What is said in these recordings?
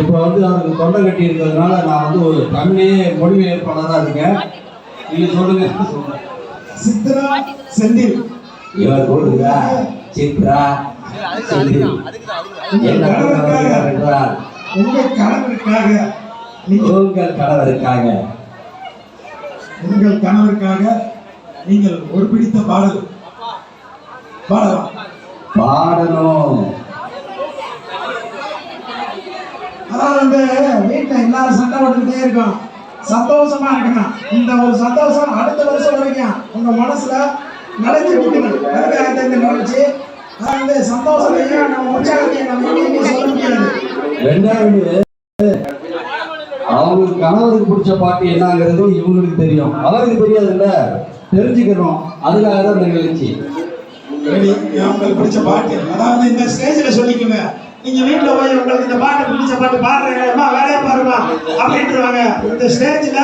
இப்போ வந்து அவருக்கு தொண்டை கட்டி இருக்கிறதுனால நான் வந்து ஒரு தமிழே மொழிபெயர்ப்பாளராக இருக்கேன். நீங்க சொல்லுங்க. சித்ரா செந்தில். இவர் கூடுங்க சித்ரா செந்தில் என்ன கூறுகிறார் என்றால்? உங்க கணவருக்காக நீங்கள் உங்கள் கணவருக்காக உங்கள் கணவருக்காக நீங்கள் ஒரு பிடித்த பாடல். பாடலாம். பாடணும் அதாவது வந்து வீட்டில் எல்லாரும் சண்டை போட்டுக்கிட்டே இருக்கோம் சந்தோஷமா இருக்கணும். இந்த ஒரு சந்தோஷம் அடுத்த வருஷம் வரைக்கும் உங்க மனசுல நிலைச்சு நிற்கணும் அதுக்காக நிகழ்ச்சி. அதாவது சந்தோஷத்தையும் நம்ம உற்சாகத்தையும் நம்ம எங்கேயுமே சொல்ல முடியாது. ரெண்டாவது அவங்க கணவருக்கு பிடிச்ச பாட்டு என்னங்கிறது இவங்களுக்கு தெரியும். அவருக்கு தெரியாதுல்ல? தெரிஞ்சுக்கணும். அதுக்காக தான் இந்த நிகழ்ச்சி. உங்களுக்கு பிடிச்ச பாட்டு. அதாவது இந்த ஸ்டேஜில் சொல்லிக்கோங்க. நீங்க வீட்டுல போய் உங்களுக்கு இந்த பாட்டு பிடிச்ச பாட்டு பாடுறீங்களா வேலையை பாருமா அப்படின்ட்டுருவாங்க. இந்த ஸ்டேஜில்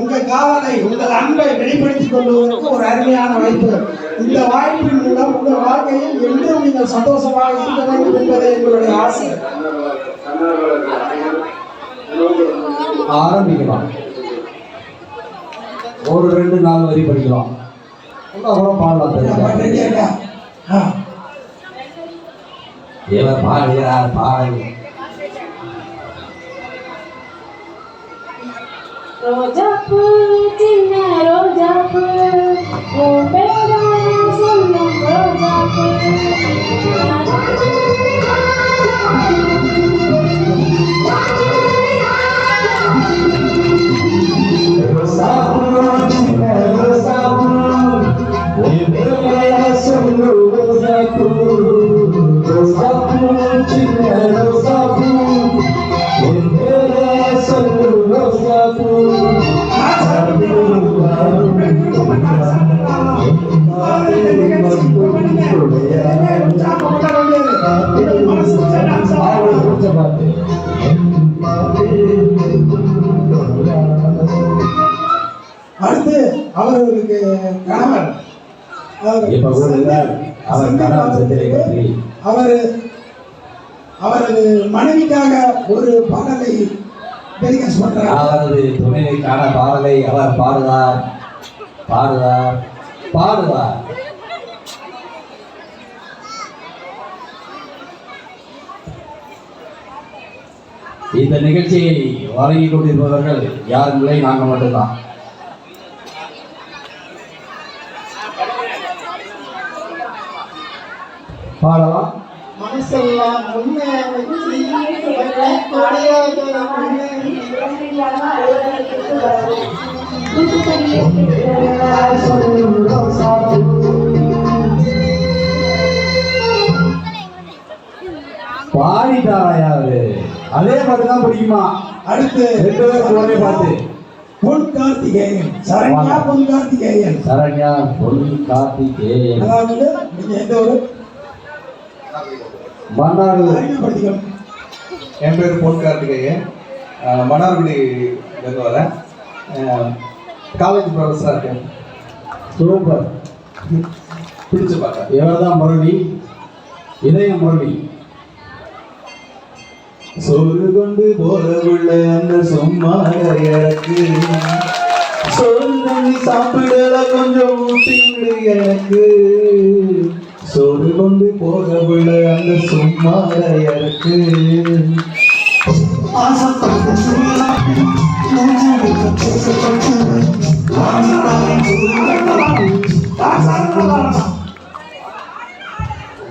உங்க காதலை உங்கள் அன்பை வெளிப்படுத்திக் கொள்வதற்கு ஒரு அருமையான வாய்ப்பு. இந்த வாய்ப்பின் மூலம் உங்கள் வாழ்க்கையில் என்றும் நீங்கள் சந்தோஷமாக இருக்க வேண்டும் என்பதே எங்களுடைய ஆசை. ஆரம்பிக்கலாம். ஒரு ரெண்டு நாலு வரி படிக்கலாம். அப்புறம் பாடலாம் தெரியும் ரெடியா இருக்கா? ஆ. இவர் பாடுகிறார் பாடல் ரோஜாப்பூ சின்ன ரோஜாப்பூ உன் அடுத்து அவர்களுக்கு கணவர் அவர் அவரது மனைவிக்காக ஒரு பாடலை டெலிகேட் பண்றார். அவரது துணைவிக்கான பாடலை அவர் பாடுவார். பாடுவார். பாடுவார். இந்த நிகழ்ச்சியை வழங்கி கொண்டிருப்பவர்கள் யாரும் இல்லை? நாங்கள் மட்டும்தான். பாடலாம். மனசெல்லாம் முன்னே கொடையாக பாடிட்டாரா அவரு அதே பாட்டு தான் பிடிக்குமா? அடுத்து ரெண்டு பேரும் ஒரே பாட்டு. பொன் கார்த்திகேயன் சரண்யா பொன் கார்த்திகேயன். சரண்யா பொன் கார்த்திகேயன். அதாவது நீங்க எந்த ஒரு மன்னார் அறிமுகப்படுத்திக்கணும். என் பேர் பொன் கார்த்திகேயன். மன்னார்குடியிலேருந்து வரேன். காலேஜ் ப்ரொஃபஸராக இருக்கேன். சூப்பர். பிடிச்ச பாட்டா? இவர் தான் முரளி. இதய முரளி. சோறு கொண்டு போல உள்ள அந்த சும்மா எனக்கு. சோறு தண்ணி சாப்பிடல கொஞ்சம் ஊட்டிவிடு எனக்கு. சோறு கொண்டு போக உள்ள அந்த சும்மா எனக்கு.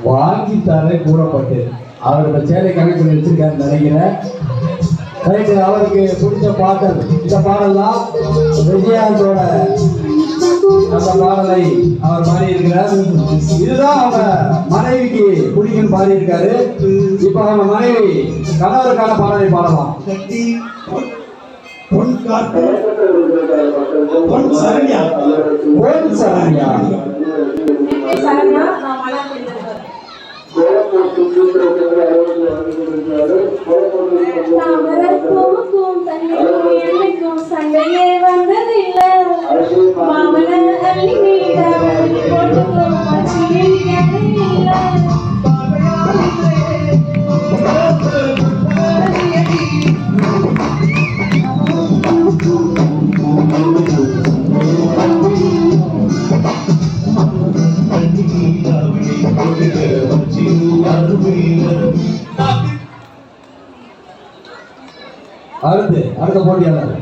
வாங்கி தர கூறப்பட்டு அவர் இந்த சேலை கணக்கு பண்ணி வச்சிருக்காருன்னு நினைக்கிறேன். ரைட்டு அவருக்கு பிடிச்ச பாடல். இந்த பாடல் தான் விஜயாந்தோட அந்த பாடலை அவர் பாடி இருக்கிறார் இதுதான் அவங்க மனைவிக்கு பிடிக்கும் பாடி இருக்காரு இப்ப அவங்க மனைவி கணவருக்கான பாடலை பாடலாம். கட்டி பொன்- பொன் பொன் சரண்யா. ஓம் சரண்யா சரண்யா அடுத்து அடுத்த போட்டியாளர்.